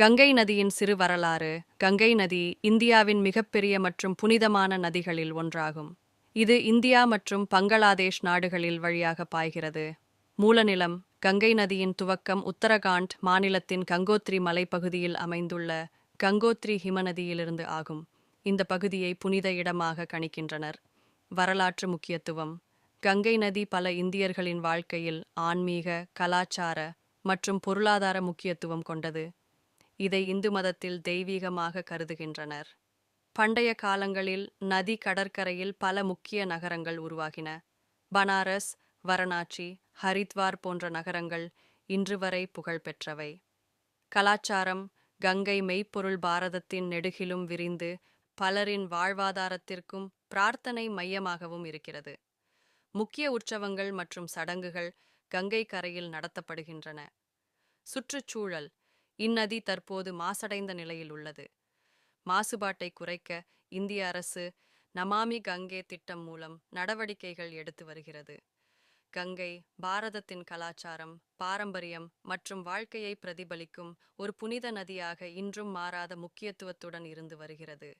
கங்கை நதியின் சிறு வரலாறு கங்கை நதி இந்தியாவின் மிகப்பெரிய மற்றும் புனிதமான நதிகளில் ஒன்றாகும். இது இந்தியா மற்றும் பங்களாதேஷ் நாடுகளில் வழியாக பாய்கிறது. மூலநிலம் கங்கை நதியின் துவக்கம் உத்தரகாண்ட் மாநிலத்தின் கங்கோத்ரி மலைப்பகுதியில் அமைந்துள்ள கங்கோத்ரி ஹிமநதியிலிருந்து ஆகும். இந்த பகுதியை புனித இடமாக கணிக்கின்றனர். வரலாற்று முக்கியத்துவம். கங்கை நதி பல இந்தியர்களின் வாழ்க்கையில் ஆன்மீக கலாச்சார மற்றும் பொருளாதார முக்கியத்துவம் கொண்டது. இதை இந்து மதத்தில் தெய்வீகமாக கருதுகின்றனர். பண்டைய காலங்களில் நதி கடற்கரையில் பல முக்கிய நகரங்கள் உருவாகின. பனாரஸ் வரணாச்சி ஹரித்வார் போன்ற நகரங்கள் இன்று வரை புகழ்பெற்றவை கலாச்சாரம் கங்கை மெய்ப்பொருள் பாரதத்தின் நெடுகிலும் விரிந்து பலரின் வாழ்வாதாரத்திற்கும் பிரார்த்தனை மையமாகவும் இருக்கிறது. முக்கிய உற்சவங்கள் மற்றும் சடங்குகள் கங்கை கரையில் நடத்தப்படுகின்றன. சுற்றுச்சூழல் இந்நதி தற்போது மாசடைந்த நிலையில் உள்ளது. மாசுபாட்டை குறைக்க இந்திய அரசு நமாமி கங்கே திட்டம் மூலம் நடவடிக்கைகள் எடுத்து வருகிறது. கங்கை பாரதத்தின் கலாச்சாரம் பாரம்பரியம் மற்றும் வாழ்க்கையை பிரதிபலிக்கும் ஒரு புனித நதியாக இன்றும் மாறாத முக்கியத்துவத்துடன் இருந்து வருகிறது.